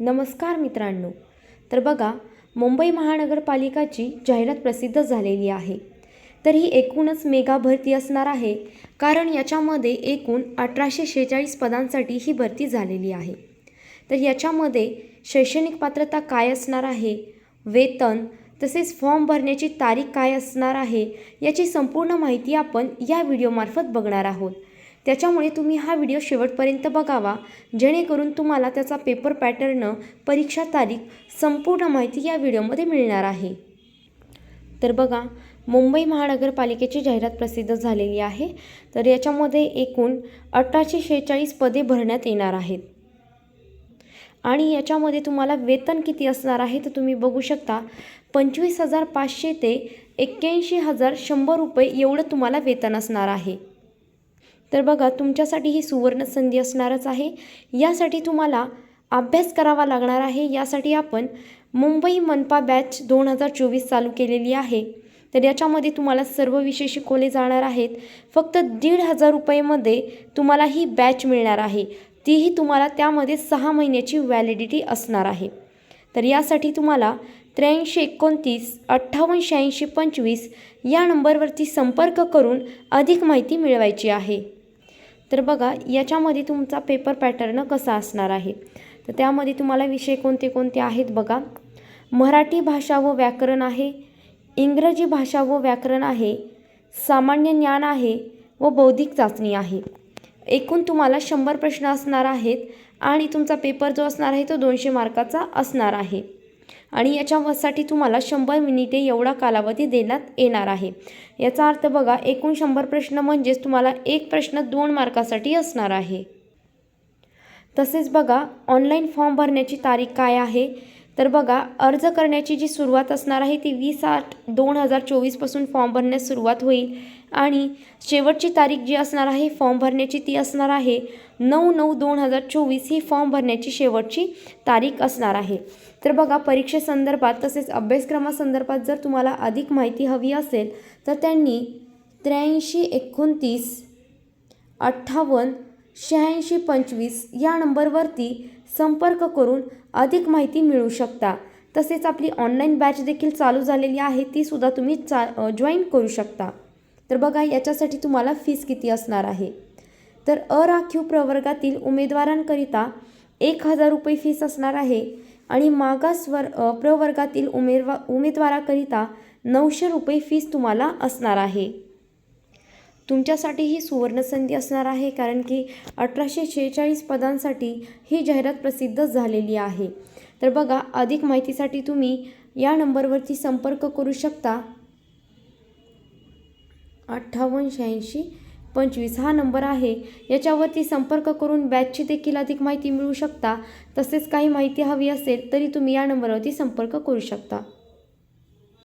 नमस्कार मित्रांनो. तर बघा मुंबई महानगरपालिकाची जाहिरात प्रसिद्ध झालेली आहे. तर ही एकूणच मेगा भरती असणार आहे कारण याच्यामध्ये एकूण अठराशे शेहेचाळीस पदांसाठी ही भरती झालेली आहे. तर याच्यामध्ये शैक्षणिक पात्रता काय असणार आहे वेतन तसेच फॉर्म भरण्याची तारीख काय असणार आहे याची संपूर्ण माहिती आपण या व्हिडिओमार्फत बघणार आहोत. त्याच्यामुळे तुम्ही हा व्हिडिओ शेवटपर्यंत बघावा. जेणेकरून तुम्हाला त्याचा पेपर पॅटर्न परीक्षा तारीख संपूर्ण माहिती या व्हिडिओमध्ये मिळणार आहे. तर बघा मुंबई महानगरपालिकेची जाहिरात प्रसिद्ध झालेली आहे. तर याच्यामध्ये एकूण अठराशे शेहेचाळीस पदे भरण्यात येणार आहेत. आणि याच्यामध्ये तुम्हाला वेतन किती असणार आहे तर तुम्ही बघू शकता. पंचवीस हजार पाचशे ते एक्क्याऐंशी हजार शंभर रुपये एवढं तुम्हाला वेतन असणार आहे. तर बघा तुमच्यासाठी ही सुवर्ण संधी असणारच आहे. यासाठी तुम्हाला अभ्यास करावा लागणार आहे. यासाठी आपण मुंबई मनपा बॅच दोन हजार चोवीस चालू केलेली आहे. तर याच्यामध्ये तुम्हाला सर्व विषय शिकवले जाणार आहेत. फक्त दीड हजार रुपयेमध्ये तुम्हाला ही बॅच मिळणार आहे. तीही तुम्हाला त्यामध्ये सहा महिन्याची व्हॅलिडिटी असणार आहे. तर यासाठी तुम्हाला त्र्याऐंशी एकोणतीस अठ्ठावन्न शहाऐंशी पंचवीस या नंबरवरती संपर्क करून अधिक माहिती मिळवायची आहे. तर बघा याच्यामध्ये तुमचा पेपर पॅटर्न कसा असणार आहे? तर त्यामध्ये तुम्हाला विषय कोणते कोणते आहेत बघा. मराठी भाषा व व्याकरण आहे इंग्रजी भाषा व व्याकरण आहे सामान्य ज्ञान आहे व बौद्धिक चाचणी आहे. एकूण तुम्हाला शंभर प्रश्न असणार आहेत आणि तुमचा पेपर जो असणार आहे तो दोनशे मार्काचा असणार आहे. आणि याच्यासाठी तुम्हाला शंभर मिनिटे एवढा कालावधी देण्यात येणार आहे. याचा अर्थ बघा एकूण शंभर प्रश्न म्हणजेच तुम्हाला एक प्रश्न दोन मार्कासाठी असणार आहे. तसेच बघा ऑनलाईन फॉर्म भरण्याची तारीख काय आहे? तर बघा अर्ज करण्याची जी सुरुवात असणार आहे ती वीस आठ दोन हजार चोवीसपासून फॉर्म भरण्यास सुरुवात होईल. आणि शेवटची तारीख जी असणार आहे फॉर्म भरण्याची ती असणार आहे नऊ नऊ दोन हजार चोवीस. ही फॉर्म भरण्याची शेवटची तारीख असणार आहे. तर बघा परीक्षेसंदर्भात तसेच अभ्यासक्रमासंदर्भात जर तुम्हाला अधिक माहिती हवी असेल तर त्यांनी त्र्याऐंशी एकोणतीस अठ्ठावन्न शहाऐंशी पंचवीस या नंबरवरती संपर्क करून अधिक माहिती मिळू शकता. तसेच आपली ऑनलाईन बॅच देखील चालू झालेली आहे तीसुद्धा तुम्ही चा जॉईन करू शकता. तर बघा याच्यासाठी तुम्हाला फीस किती असणार आहे? तर अराखीव प्रवर्गातील उमेदवारांकरिता एक हजार रुपये फीस असणार आहे आणि मागासवर प्रवर्गातील उमेदवा उमेदवाराकरिता नऊशे रुपये फीस तुम्हाला असणार आहे. तुमच्यासाठी ही सुवर्णसंधी असणार आहे कारण की अठराशे शेहेचाळीस पदांसाठी ही जाहिरात प्रसिद्ध झालेली आहे. तर बघा अधिक माहितीसाठी तुम्ही या नंबरवरती संपर्क करू शकता. अठ्ठावन्न शहाऐंशी पंचवीस हा नंबर आहे. याच्यावरती संपर्क करून बॅचची देखील अधिक माहिती मिळू शकता. तसेच काही माहिती हवी असेल तरी तुम्ही या नंबरवरती संपर्क करू शकता.